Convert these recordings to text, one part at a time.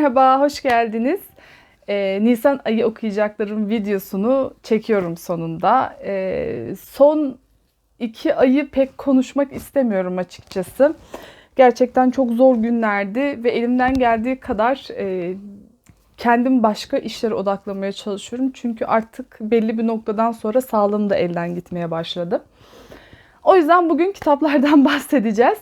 Merhaba, hoş geldiniz. Ee, Nisan ayı okuyacaklarım videosunu çekiyorum sonunda. Ee, son iki ayı pek konuşmak istemiyorum açıkçası. Gerçekten çok zor günlerdi ve elimden geldiği kadar e, kendim başka işlere odaklamaya çalışıyorum. Çünkü artık belli bir noktadan sonra sağlığım da elden gitmeye başladı. O yüzden bugün kitaplardan bahsedeceğiz.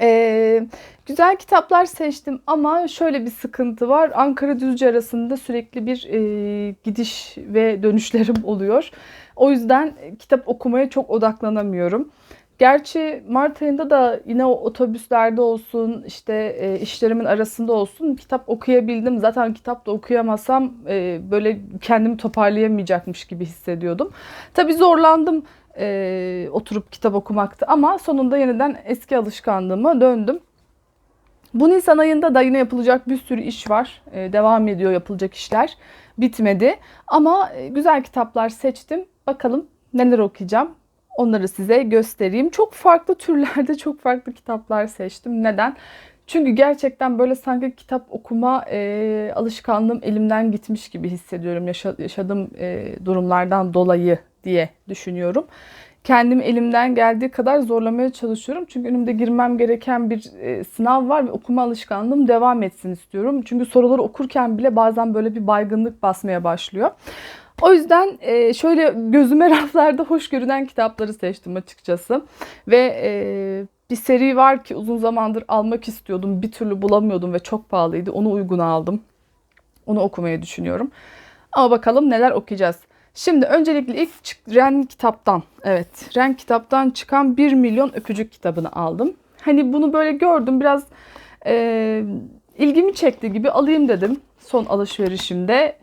Ee, güzel kitaplar seçtim ama şöyle bir sıkıntı var. Ankara Düzce arasında sürekli bir e, gidiş ve dönüşlerim oluyor. O yüzden kitap okumaya çok odaklanamıyorum. Gerçi Mart ayında da yine otobüslerde olsun, işte e, işlerimin arasında olsun kitap okuyabildim. Zaten kitap da okuyamasam e, böyle kendimi toparlayamayacakmış gibi hissediyordum. Tabii zorlandım e, oturup kitap okumaktı ama sonunda yeniden eski alışkanlığıma döndüm. Bu Nisan ayında da yine yapılacak bir sürü iş var. E, devam ediyor yapılacak işler. Bitmedi. Ama e, güzel kitaplar seçtim. Bakalım neler okuyacağım. Onları size göstereyim. Çok farklı türlerde çok farklı kitaplar seçtim. Neden? Çünkü gerçekten böyle sanki kitap okuma e, alışkanlığım elimden gitmiş gibi hissediyorum yaşa, yaşadığım e, durumlardan dolayı diye düşünüyorum. Kendim elimden geldiği kadar zorlamaya çalışıyorum. Çünkü önümde girmem gereken bir e, sınav var ve okuma alışkanlığım devam etsin istiyorum. Çünkü soruları okurken bile bazen böyle bir baygınlık basmaya başlıyor. O yüzden e, şöyle gözüme raflarda hoş görünen kitapları seçtim açıkçası. Ve e, bir seri var ki uzun zamandır almak istiyordum. Bir türlü bulamıyordum ve çok pahalıydı. Onu uygun aldım. Onu okumayı düşünüyorum. Ama bakalım neler okuyacağız. Şimdi öncelikle ilk Ren kitaptan, evet Ren kitaptan çıkan 1 milyon öpücük kitabını aldım. Hani bunu böyle gördüm biraz e, ilgimi çekti gibi alayım dedim son alışverişimde.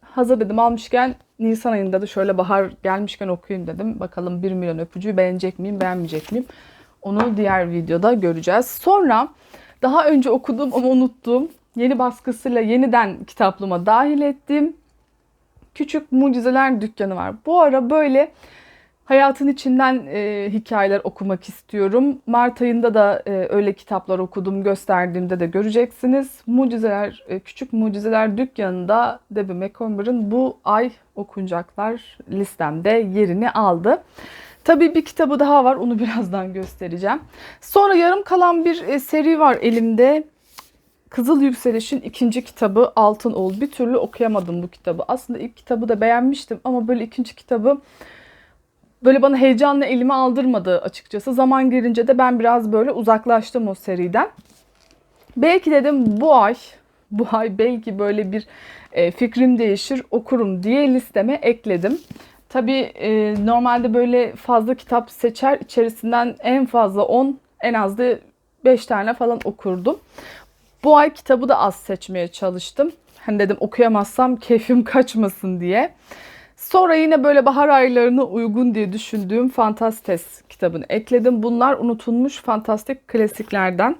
Hazır dedim almışken Nisan ayında da şöyle bahar gelmişken okuyayım dedim. Bakalım 1 milyon öpücüğü beğenecek miyim beğenmeyecek miyim? Onu diğer videoda göreceğiz. Sonra daha önce okuduğum ama unuttuğum yeni baskısıyla yeniden kitaplığıma dahil ettiğim Küçük Mucizeler Dükkanı var. Bu ara böyle hayatın içinden e, hikayeler okumak istiyorum. Mart ayında da e, öyle kitaplar okudum. Gösterdiğimde de göreceksiniz. Mucizeler, e, Küçük Mucizeler Dükkanı'nda Debbie McComber'ın bu ay okunacaklar listemde yerini aldı. Tabii bir kitabı daha var. Onu birazdan göstereceğim. Sonra yarım kalan bir e, seri var elimde. Kızıl Yükseliş'in ikinci kitabı Altın Oğul. Bir türlü okuyamadım bu kitabı. Aslında ilk kitabı da beğenmiştim ama böyle ikinci kitabı böyle bana heyecanla elime aldırmadı açıkçası. Zaman gelince de ben biraz böyle uzaklaştım o seriden. Belki dedim bu ay, bu ay belki böyle bir e, fikrim değişir okurum diye listeme ekledim. Tabii e, normalde böyle fazla kitap seçer içerisinden en fazla 10 en az da 5 tane falan okurdum. Bu ay kitabı da az seçmeye çalıştım. Hani dedim okuyamazsam keyfim kaçmasın diye. Sonra yine böyle bahar aylarına uygun diye düşündüğüm Fantastes kitabını ekledim. Bunlar unutulmuş fantastik klasiklerden.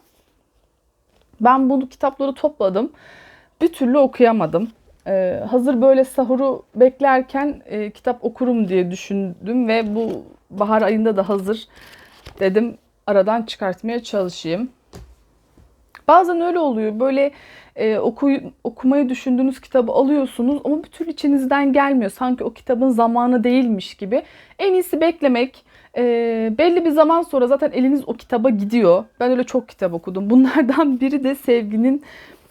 Ben bu kitapları topladım. Bir türlü okuyamadım. Ee, hazır böyle sahuru beklerken e, kitap okurum diye düşündüm ve bu bahar ayında da hazır dedim aradan çıkartmaya çalışayım. Bazen öyle oluyor. Böyle e, oku, okumayı düşündüğünüz kitabı alıyorsunuz ama bir türlü içinizden gelmiyor. Sanki o kitabın zamanı değilmiş gibi. En iyisi beklemek. E, belli bir zaman sonra zaten eliniz o kitaba gidiyor. Ben öyle çok kitap okudum. Bunlardan biri de Sevginin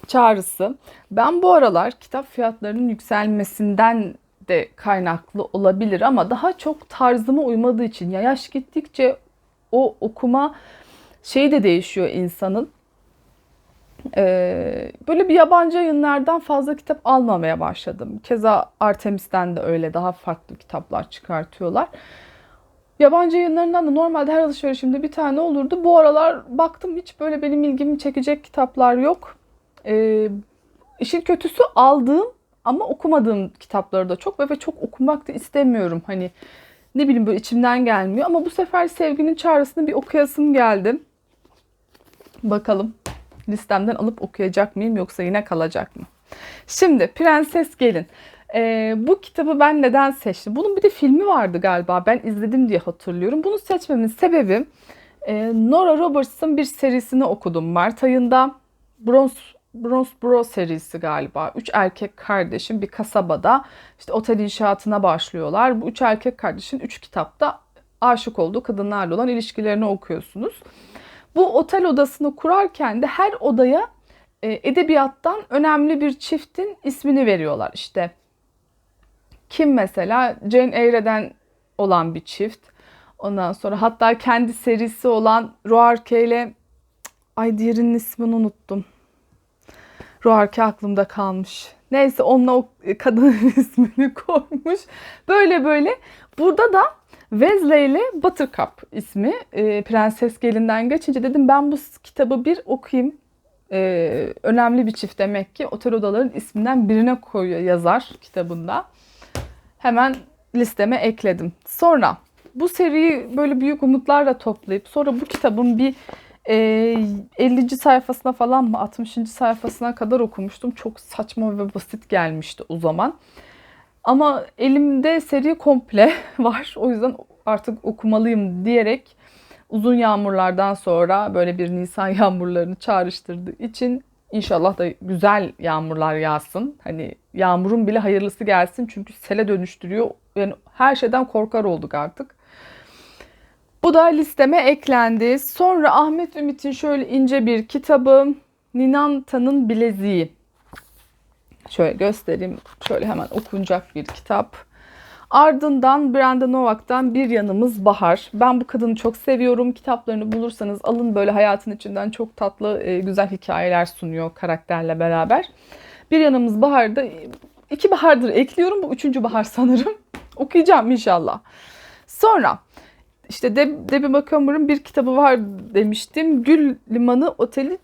Çağrısı. Ben bu aralar kitap fiyatlarının yükselmesinden de kaynaklı olabilir ama daha çok tarzıma uymadığı için ya yaş gittikçe o okuma şeyi de değişiyor insanın. Ee, böyle bir yabancı yayınlardan fazla kitap almamaya başladım. Keza Artemis'ten de öyle daha farklı kitaplar çıkartıyorlar. Yabancı yayınlarından da normalde her alışverişimde bir tane olurdu. Bu aralar baktım hiç böyle benim ilgimi çekecek kitaplar yok. Ee, işin kötüsü aldığım ama okumadığım kitapları da çok ve, ve çok okumak da istemiyorum. Hani ne bileyim böyle içimden gelmiyor. Ama bu sefer Sevginin Çağrısı'nı bir okuyasım geldi. Bakalım listemden alıp okuyacak mıyım yoksa yine kalacak mı? Şimdi Prenses Gelin. Ee, bu kitabı ben neden seçtim? Bunun bir de filmi vardı galiba. Ben izledim diye hatırlıyorum. Bunu seçmemin sebebi e, Nora Roberts'ın bir serisini okudum Mart ayında. Bronze Bronze Bro serisi galiba. Üç erkek kardeşin bir kasabada işte otel inşaatına başlıyorlar. Bu üç erkek kardeşin üç kitapta aşık olduğu kadınlarla olan ilişkilerini okuyorsunuz. Bu otel odasını kurarken de her odaya e, edebiyattan önemli bir çiftin ismini veriyorlar. İşte kim mesela? Jane Eyre'den olan bir çift. Ondan sonra hatta kendi serisi olan Roarke ile ay diğerinin ismini unuttum. Roarke aklımda kalmış. Neyse onunla o kadının ismini koymuş. Böyle böyle. Burada da Wesley ile Buttercup ismi e, Prenses Gelin'den geçince dedim ben bu kitabı bir okuyayım. E, önemli bir çift demek ki otel odaların isminden birine koyuyor yazar kitabında. Hemen listeme ekledim. Sonra bu seriyi böyle büyük umutlarla toplayıp sonra bu kitabın bir e, 50. sayfasına falan mı 60. sayfasına kadar okumuştum. Çok saçma ve basit gelmişti o zaman. Ama elimde seri komple var. O yüzden artık okumalıyım diyerek uzun yağmurlardan sonra böyle bir Nisan yağmurlarını çağrıştırdığı için inşallah da güzel yağmurlar yağsın. Hani yağmurun bile hayırlısı gelsin çünkü sele dönüştürüyor. Yani her şeyden korkar olduk artık. Bu da listeme eklendi. Sonra Ahmet Ümit'in şöyle ince bir kitabı Ninanta'nın Bileziği. Şöyle göstereyim. Şöyle hemen okunacak bir kitap. Ardından Brenda Novak'tan Bir Yanımız Bahar. Ben bu kadını çok seviyorum. Kitaplarını bulursanız alın böyle hayatın içinden çok tatlı, e, güzel hikayeler sunuyor karakterle beraber. Bir Yanımız Bahar'da iki bahardır ekliyorum. Bu üçüncü bahar sanırım. Okuyacağım inşallah. Sonra işte Deb Debbie McComber'ın bir kitabı var demiştim. Gül Limanı Oteli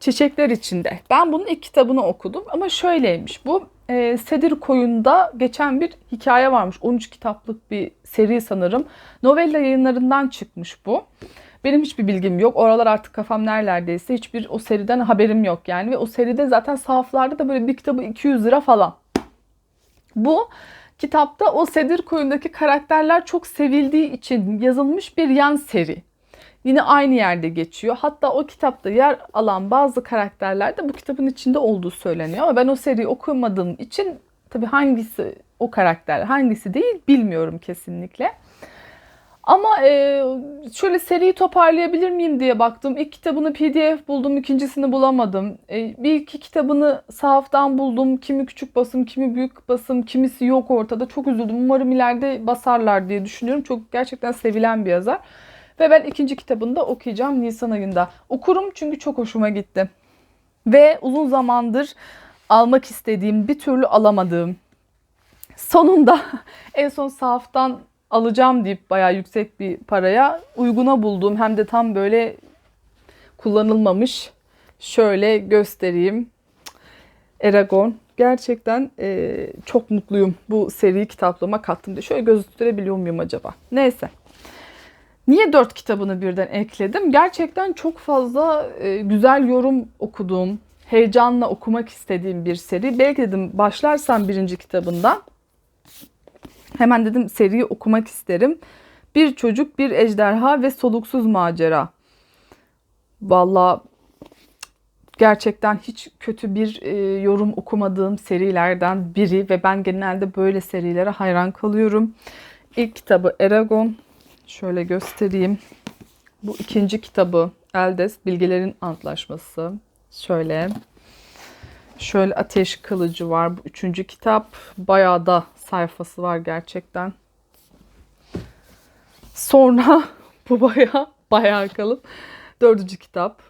Çiçekler içinde. Ben bunun ilk kitabını okudum ama şöyleymiş bu. E, Sedir Koyun'da geçen bir hikaye varmış. 13 kitaplık bir seri sanırım. Novella yayınlarından çıkmış bu. Benim hiçbir bilgim yok. Oralar artık kafam nerelerdeyse hiçbir o seriden haberim yok yani. Ve o seride zaten sahaflarda da böyle bir kitabı 200 lira falan. Bu kitapta o Sedir Koyun'daki karakterler çok sevildiği için yazılmış bir yan seri. Yine aynı yerde geçiyor. Hatta o kitapta yer alan bazı karakterler de bu kitabın içinde olduğu söyleniyor. Ama ben o seriyi okumadığım için tabii hangisi o karakter, hangisi değil bilmiyorum kesinlikle. Ama e, şöyle seriyi toparlayabilir miyim diye baktım. İlk kitabını PDF buldum, ikincisini bulamadım. E, bir iki kitabını sahaftan buldum. Kimi küçük basım, kimi büyük basım, kimisi yok ortada. Çok üzüldüm. Umarım ileride basarlar diye düşünüyorum. Çok gerçekten sevilen bir yazar. Ve ben ikinci kitabını da okuyacağım Nisan ayında. Okurum çünkü çok hoşuma gitti. Ve uzun zamandır almak istediğim, bir türlü alamadığım, sonunda en son sahaftan alacağım deyip bayağı yüksek bir paraya uyguna bulduğum hem de tam böyle kullanılmamış şöyle göstereyim. Eragon. Gerçekten e, çok mutluyum bu seri kitaplığıma kattım diye. Şöyle gösterebiliyor muyum acaba? Neyse. Niye dört kitabını birden ekledim? Gerçekten çok fazla e, güzel yorum okuduğum, heyecanla okumak istediğim bir seri. Belki dedim başlarsam birinci kitabından hemen dedim seriyi okumak isterim. Bir çocuk, bir ejderha ve soluksuz macera. Valla gerçekten hiç kötü bir e, yorum okumadığım serilerden biri ve ben genelde böyle serilere hayran kalıyorum. İlk kitabı Eragon. Şöyle göstereyim. Bu ikinci kitabı Eldes Bilgelerin Antlaşması. Şöyle. Şöyle Ateş Kılıcı var. Bu üçüncü kitap. Bayağı da sayfası var gerçekten. Sonra bu bayağı bayağı kalın. Dördüncü kitap.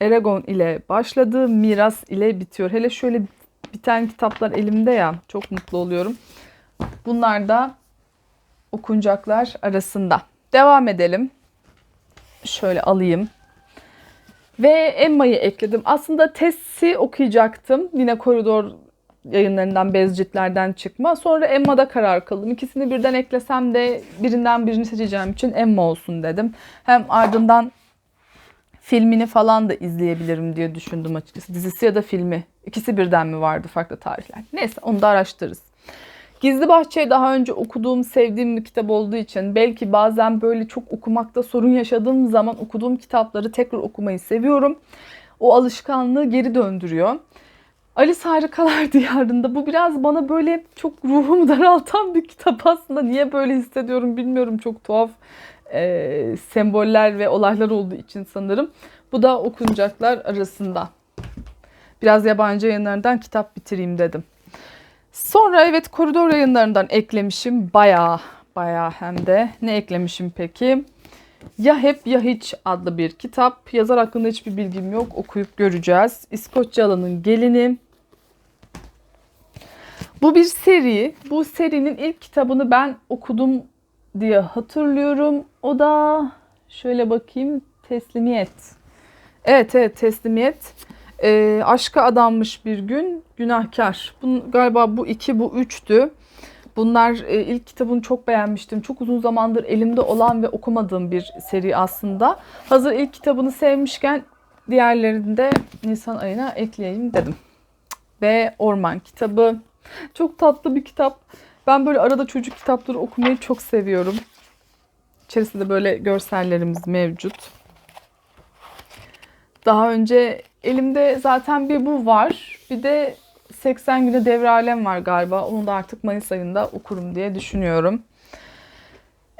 Eragon ile başladı. Miras ile bitiyor. Hele şöyle biten kitaplar elimde ya. Çok mutlu oluyorum. Bunlar da okunacaklar arasında. Devam edelim. Şöyle alayım. Ve Emma'yı ekledim. Aslında Tess'i okuyacaktım. Yine koridor yayınlarından, Bezcitlerden çıkma. Sonra Emma'da karar kıldım. İkisini birden eklesem de birinden birini seçeceğim için Emma olsun dedim. Hem ardından filmini falan da izleyebilirim diye düşündüm açıkçası. Dizisi ya da filmi. İkisi birden mi vardı farklı tarihler? Neyse onu da araştırırız. Gizli Bahçe daha önce okuduğum, sevdiğim bir kitap olduğu için belki bazen böyle çok okumakta sorun yaşadığım zaman okuduğum kitapları tekrar okumayı seviyorum. O alışkanlığı geri döndürüyor. Alice Harikalar Diyarı'nda bu biraz bana böyle çok ruhumu daraltan bir kitap aslında. Niye böyle hissediyorum bilmiyorum. Çok tuhaf e, semboller ve olaylar olduğu için sanırım. Bu da okunacaklar arasında. Biraz yabancı yayınlarından kitap bitireyim dedim. Sonra evet koridor yayınlarından eklemişim. Bayağı bayağı hem de. Ne eklemişim peki? Ya Hep Ya Hiç adlı bir kitap. Yazar hakkında hiçbir bilgim yok. Okuyup göreceğiz. İskoçyalı'nın gelini. Bu bir seri. Bu serinin ilk kitabını ben okudum diye hatırlıyorum. O da şöyle bakayım. Teslimiyet. Evet evet teslimiyet. E, aşka adanmış bir gün günahkar. Bunun, galiba bu iki bu üçtü. Bunlar e, ilk kitabını çok beğenmiştim. Çok uzun zamandır elimde olan ve okumadığım bir seri aslında. Hazır ilk kitabını sevmişken diğerlerini de Nisan ayına ekleyeyim dedim. Ve Orman kitabı. Çok tatlı bir kitap. Ben böyle arada çocuk kitapları okumayı çok seviyorum. İçerisinde böyle görsellerimiz mevcut. Daha önce elimde zaten bir bu var. Bir de 80 güne devre alem var galiba. Onu da artık Mayıs ayında okurum diye düşünüyorum.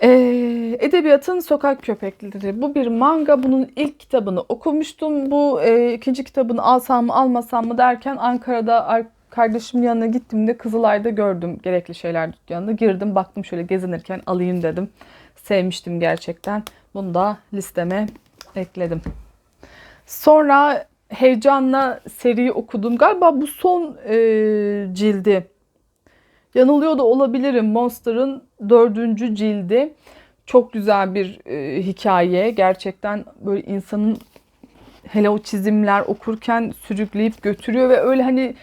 Ee, Edebiyatın Sokak Köpekleri. Bu bir manga. Bunun ilk kitabını okumuştum. Bu e, ikinci kitabını alsam mı almasam mı derken Ankara'da kardeşimin yanına gittiğimde Kızılay'da gördüm gerekli şeyler dükkanında. Girdim baktım şöyle gezinirken alayım dedim. Sevmiştim gerçekten. Bunu da listeme ekledim. Sonra heyecanla seriyi okudum. Galiba bu son e, cildi. Yanılıyor da olabilirim. Monster'ın dördüncü cildi. Çok güzel bir e, hikaye. Gerçekten böyle insanın hele o çizimler okurken sürükleyip götürüyor ve öyle hani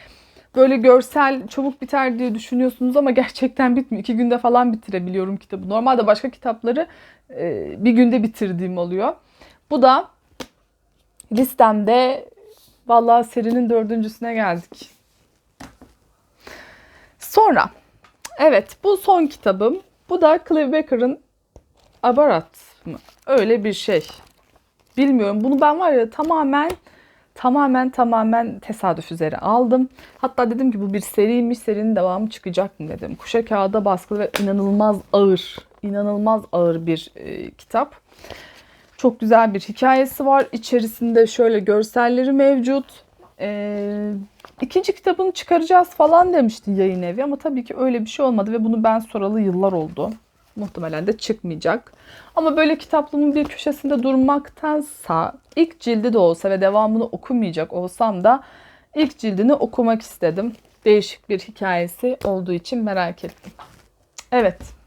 böyle görsel çabuk biter diye düşünüyorsunuz ama gerçekten bitmiyor. İki günde falan bitirebiliyorum kitabı. Normalde başka kitapları e, bir günde bitirdiğim oluyor. Bu da listemde vallahi serinin dördüncüsüne geldik. Sonra evet bu son kitabım. Bu da Clive Barker'ın Abarat mı? Öyle bir şey. Bilmiyorum. Bunu ben var ya tamamen tamamen tamamen tesadüf üzere aldım. Hatta dedim ki bu bir seriymiş, serinin devamı çıkacak mı dedim. Kuşa kağıda baskılı ve inanılmaz ağır, inanılmaz ağır bir e, kitap. Çok güzel bir hikayesi var. İçerisinde şöyle görselleri mevcut. Ee, ikinci kitabını çıkaracağız falan demişti yayın evi ama tabii ki öyle bir şey olmadı ve bunu ben soralı yıllar oldu. Muhtemelen de çıkmayacak. Ama böyle kitaplığımın bir köşesinde durmaktansa ilk cildi de olsa ve devamını okumayacak olsam da ilk cildini okumak istedim. Değişik bir hikayesi olduğu için merak ettim. Evet.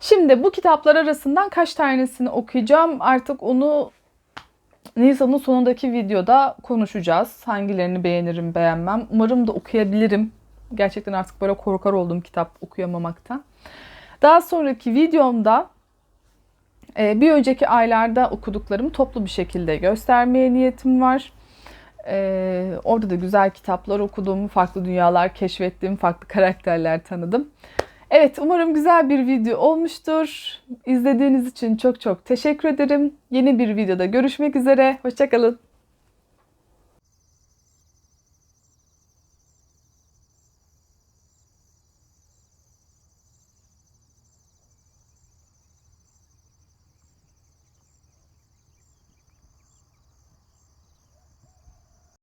Şimdi bu kitaplar arasından kaç tanesini okuyacağım? Artık onu Nisan'ın sonundaki videoda konuşacağız. Hangilerini beğenirim, beğenmem. Umarım da okuyabilirim. Gerçekten artık böyle korkar oldum kitap okuyamamaktan. Daha sonraki videomda e, bir önceki aylarda okuduklarımı toplu bir şekilde göstermeye niyetim var. Ee, orada da güzel kitaplar okudum, farklı dünyalar keşfettim, farklı karakterler tanıdım. Evet umarım güzel bir video olmuştur. İzlediğiniz için çok çok teşekkür ederim. Yeni bir videoda görüşmek üzere. Hoşçakalın.